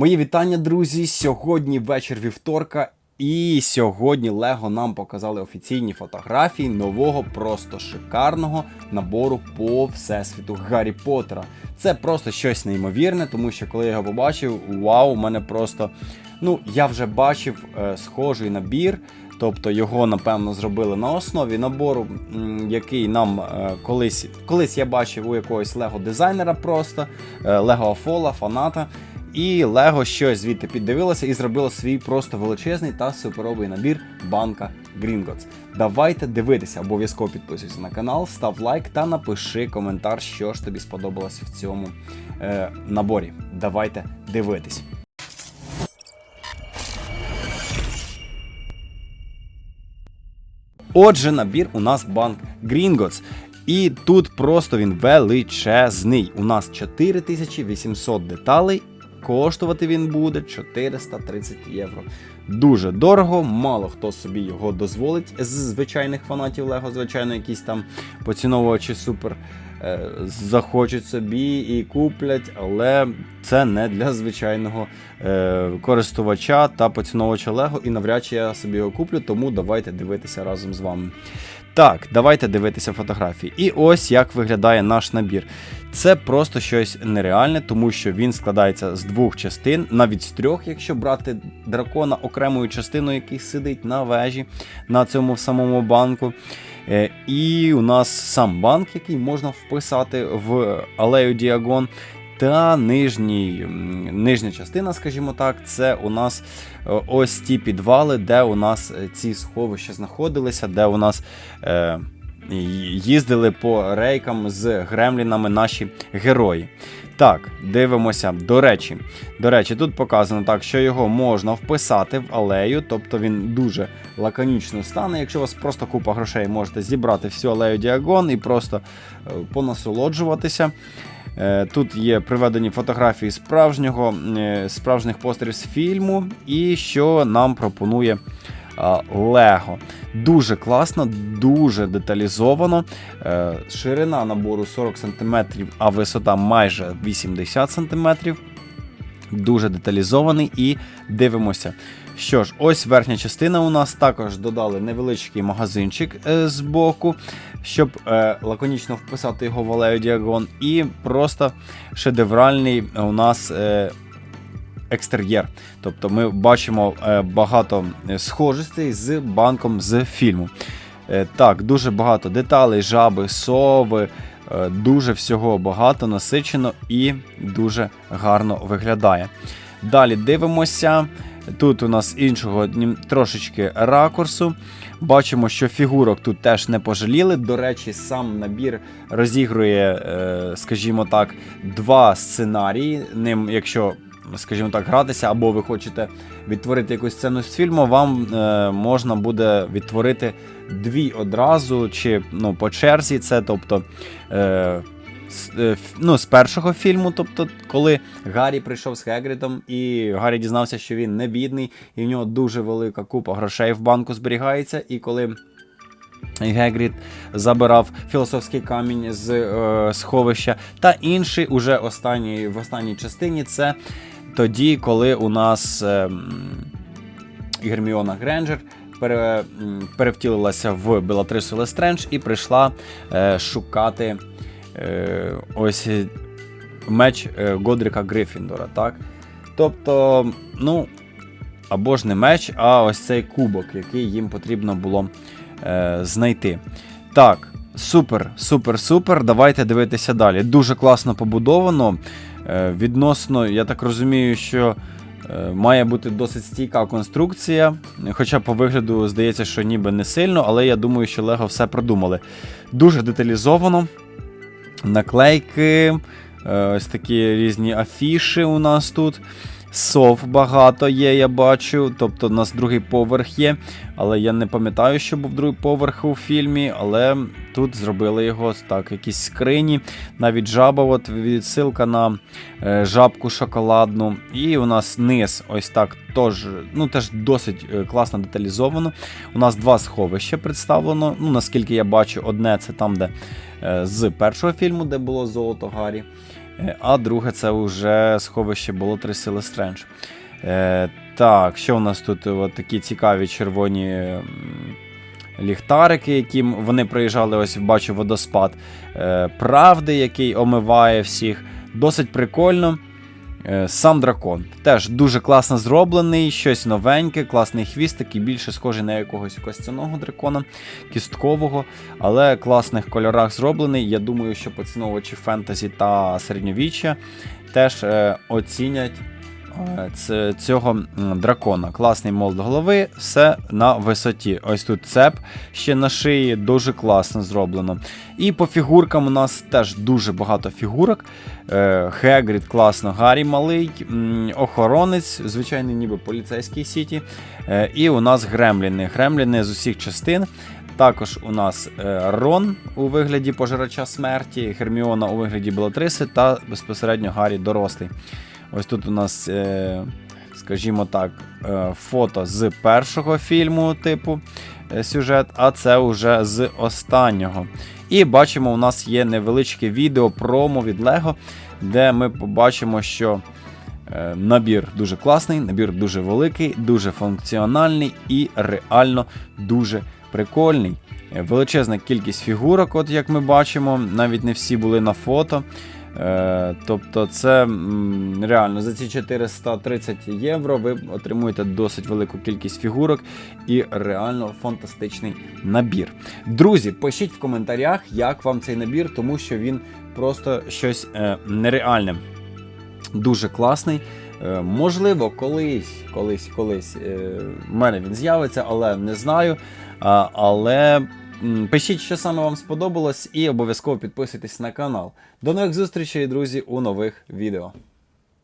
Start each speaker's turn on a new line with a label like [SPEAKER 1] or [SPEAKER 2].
[SPEAKER 1] Мої вітання, друзі. Сьогодні вечір вівторка, і сьогодні Лего нам показали офіційні фотографії нового, просто шикарного набору по всесвіту Гаррі Поттера. Це просто щось неймовірне, тому що коли я його побачив, вау, у мене просто. Ну, я вже бачив е, схожий набір. Тобто його, напевно, зробили на основі набору, який нам е, колись, колись я бачив у якогось Лего дизайнера просто, Лего Афола, фаната. І Лего щось звідти піддивилося і зробило свій просто величезний та суперовий набір банка Gringotts. Давайте дивитися, обов'язково підписуйся на канал, став лайк та напиши коментар, що ж тобі сподобалось в цьому е, наборі. Давайте дивитись. Отже, набір у нас банк Gringotts. І тут просто він величезний. У нас 4800 деталей. Коштувати він буде 430 євро. Дуже дорого, мало хто собі його дозволить з звичайних фанатів Лего, звичайно, якісь там поціновувачі супер захочуть собі і куплять, але це не для звичайного е, користувача та поціновувача Лего, і навряд чи я собі його куплю, тому давайте дивитися разом з вами. Так, давайте дивитися фотографії. І ось як виглядає наш набір. Це просто щось нереальне, тому що він складається з двох частин, навіть з трьох, якщо брати дракона окремою частиною, який сидить на вежі на цьому самому банку. Е, І у нас сам банк, який можна вписати в алею Діагон. Та нижній, нижня частина, скажімо так, це у нас е, ось ті підвали, де у нас е, ці сховища знаходилися, де у нас е, їздили по рейкам з гремлінами наші герої. Так, дивимося. До речі, до речі, тут показано так, що його можна вписати в алею, тобто він дуже лаконічно стане. Якщо у вас просто купа грошей, можете зібрати всю алею Діагон і просто е, понасолоджуватися. Е, Тут є приведені фотографії справжнього, е, справжніх постерів з фільму, і що нам пропонує Лего. Дуже класно, дуже деталізовано. Е, Ширина набору 40 см, а висота майже 80 см. Дуже деталізований і дивимося. Що ж, ось верхня частина у нас також додали невеличкий магазинчик е, з боку, щоб е, лаконічно вписати його в алею Діагон. І просто шедевральний у нас е, екстер'єр. Тобто ми бачимо е, багато схожостей з банком з фільму. Е, так, дуже багато деталей, жаби, сови. е, Дуже всього багато, насичено і дуже гарно виглядає. Далі дивимося. Тут у нас іншого трошечки ракурсу. Бачимо, що фігурок тут теж не пожаліли. До речі, сам набір розігрує, е, скажімо так, два сценарії. Ним, якщо, скажімо так, гратися, або ви хочете відтворити якусь сцену з фільму, вам е, можна буде відтворити дві одразу, чи ну, по черзі. Це тобто. Е, е, ну, з першого фільму, тобто, коли Гаррі прийшов з Хегрідом, і Гаррі дізнався, що він не бідний, і в нього дуже велика купа грошей в банку зберігається. І коли Гегрід забирав філософський камінь з е, сховища. Та інший, уже останній, в останній частині, це тоді, коли у нас е, Герміона Гренджер пере, перевтілилася в Белатрису Лестрендж і прийшла е, шукати е, ось меч Годріка Грифіндора. Так? Тобто, ну, або ж не меч, а ось цей кубок, який їм потрібно було знайти. Так, супер, супер, супер. Давайте дивитися далі. Дуже класно побудовано. Е, відносно, я так розумію, що е, має бути досить стійка конструкція. Хоча по вигляду здається, що ніби не сильно, але я думаю, що Лего все продумали. Дуже деталізовано. Наклейки, е, ось такі різні афіші у нас тут. Сов багато є, я бачу. Тобто у нас другий поверх є. Але я не пам'ятаю, що був другий поверх у фільмі. Але тут зробили його так, якісь скрині. Навіть жаба, от відсилка на е, жабку шоколадну. І у нас низ, ось так, тож, ну, теж досить е, класно деталізовано. У нас два сховища представлено. Ну, наскільки я бачу, одне це там, де е, з першого фільму, де було золото Гаррі. Е, А друге це вже сховище Болотри Сили Стрендж. Е, так, що у нас тут от такі цікаві червоні ліхтарики, які вони приїжджали, ось бачу водоспад. Е, правди, який омиває всіх. Досить прикольно. Е, Сам дракон теж дуже класно зроблений, щось новеньке, класний хвіст, такий більше схожий на якогось костяного дракона, кісткового, але класних кольорах зроблений. Я думаю, що поціновувачі фентезі та середньовіччя теж е, оцінять цього дракона. Класний молд голови, все на висоті. Ось тут цеп ще на шиї, дуже класно зроблено. І по фігуркам у нас теж дуже багато фігурок. Е, Хегрід класно, Гаррі малий, охоронець, звичайний ніби поліцейський сіті. Е, І у нас гремліни. Гремліни з усіх частин. Також у нас е, Рон у вигляді пожирача смерті, Герміона у вигляді Белатриси та безпосередньо Гаррі дорослий. Ось тут у нас, е, скажімо так, е, фото з першого фільму, типу е, сюжет, а це вже з останнього. І бачимо, у нас є невеличке відео промо від Lego, де ми побачимо, що набір дуже класний, набір дуже великий, дуже функціональний і реально дуже прикольний. Величезна кількість фігурок, от як ми бачимо, навіть не всі були на фото. Е, тобто, це реально за ці 430 євро ви отримуєте досить велику кількість фігурок і реально фантастичний набір. Друзі, пишіть в коментарях, як вам цей набір, тому що він просто щось е, нереальне. Дуже класний. Е, можливо, колись, колись, колись в мене він з'явиться, але не знаю. Але пишіть, що саме вам сподобалось, і обов'язково підписуйтесь на канал. До нових зустрічей, друзі, у нових відео.